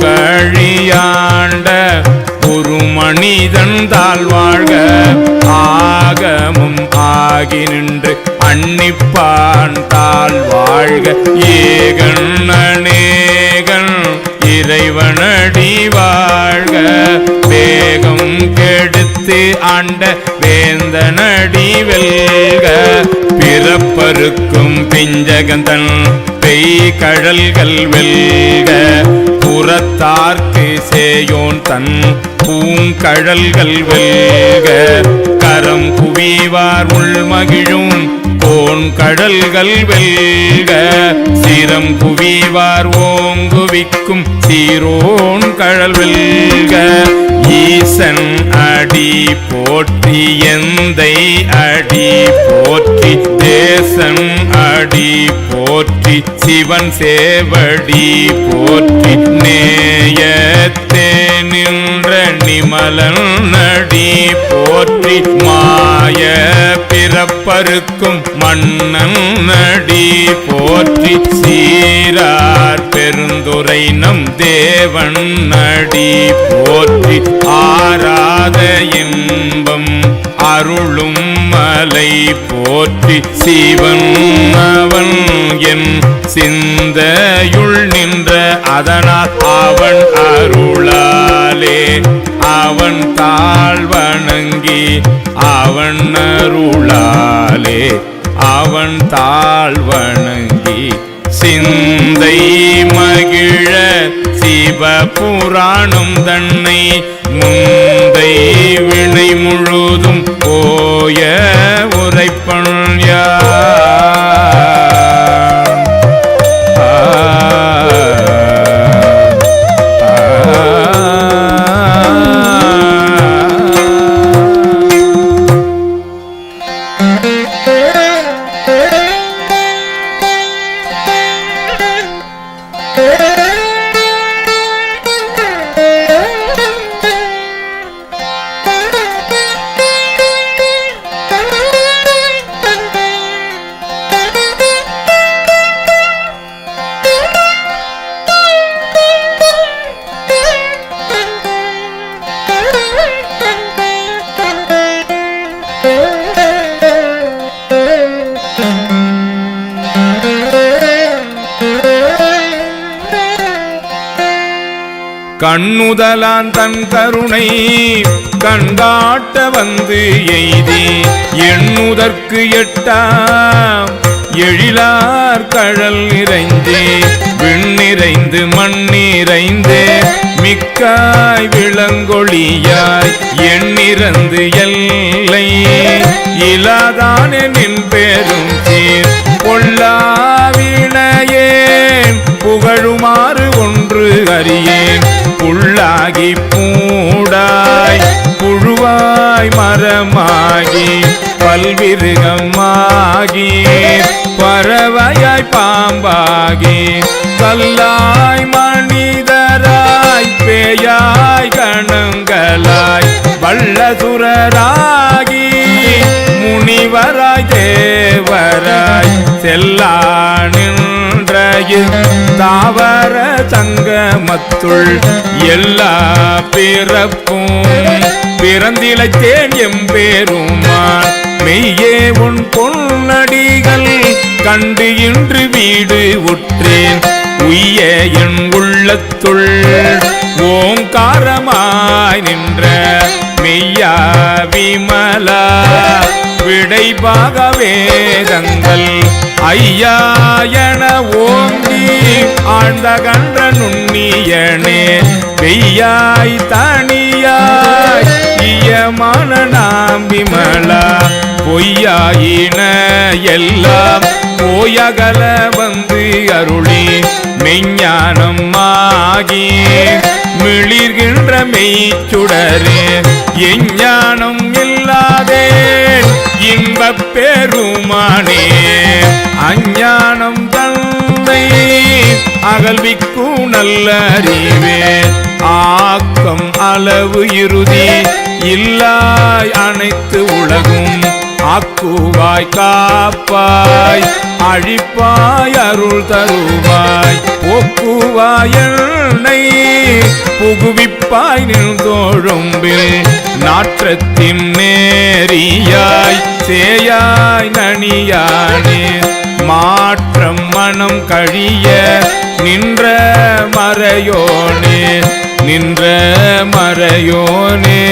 போகழியாண்ட ஒரு மனிதன் தாழ்வாழ்க ஆகமும் ஆகி நின்று அன்னிப்பான் தாழ்வாழ்க ஏகன் அநேகன் இறைவனடி வாழ்க. வேகம் கெடுத்து ஆண்ட வேந்தனடி வெல்க. பிறப்பருக்கும் பிஞ்சகந்தன் பெய் கடல்கள் வெல்க. புறத்தார்க்கு சேயோன் தன் பூங்கழல்கள் வெல்க. கரம் குவிவார் உள்மகிழும் கோன் கடல்கள் வெல்க. சிரம் குவிவார் ஓங்குவிக்கும் சீரோன் கழல் வெல்க. ஈசன் அடி போற்றி எந்தை அடி போற்றி தேசன் அடி போற்றி சிவன் சேவடி போற்றி நேயத்தே நின்ற நிமலன் நடி போற்றி மாய பிறப்பருக்கும் மன்னன் நடி போற்றி சீரார் பெருந்துரை நம் தேவன் நடி போற்றி ஆராத இன்பம் அருளும் மர அவனை போற்றி சிவன் அவன் என் சிந்தையுள் நின்ற அதனால் அவன் அருளாலே. அவன் தாழ் வணங்கி அவன் அருளாலே. அவன் தாழ் வணங்கி சிந்தை மகிழ சிவபுராணம் தன்னை முன் கண்ணுதலான் தன் கருணை கண்டாட்ட வந்து எய்தி எண்ணுதற்கு எட்டாம் எழிலார் கழல் நிறைந்தே விண் நிறைந்து மண் மண்ணிறைந்து மிக்காய் விளங்கொழியாய் எண்ணிறந்து எல்லை இலாதானே நின் பெரும் தீர் பொல்லாவினையேன் புகழுமாறு ஒன்று அறியேன். புள்ளாகி பூடாய் புழுவாய் மரமாகி பல்விருகமாகி பறவையாய் பாம்பாகி கல்லாய் மனிதராய் பேயாய் கணங்களாய் வல்லசுரராகி தேவராய் தேவராய் செல்லா நின்றைய. தாவர சங்கமத்துள் எல்லா பிறப்பும் பிறந்திழைத்தேன் எம்பேருமான் மெய்யே உன் பொன்னடிகள் கண்டு இன்று வீடு உற்றேன். உய்ய என் உள்ளத்துள் ஓங்காரமாய் நின்ற மெய்யா விமலா விடைபாக வேதங்கள். ஐயா என ஓங்கி ஆழ்ந்த கன்ற நுண்ணியனே பெய்யாய் தனியாய் இயமான நாம் விமலா பொய்யாயின எல்லாம் போயகல வந்து அருளி மெஞ்ஞானம் ஆகி மிளிர்கின்ற மெய்ச்சுடரே எஞ்ஞானம் இல்லாதே இன்பப் பெருமானே. அஞ்ஞானம் தந்தை அகல்விக்கும் நல்ல அறிவே ஆக்கம் அளவு இறுதி இல்லாய் அனைத்து உலகும் ஆக்குவாய் காப்பாய் அழிப்பாய் அருள் தருவாய். போக்குவாய் என்னை புகுவிப்பாய் நின்றோழும்பில் நாற்றத்தின் நேரியாய் சேயாய் நனியானே. மாற்றம் மனம் கழிய நின்ற மறையோனே. நின்ற மறையோனே.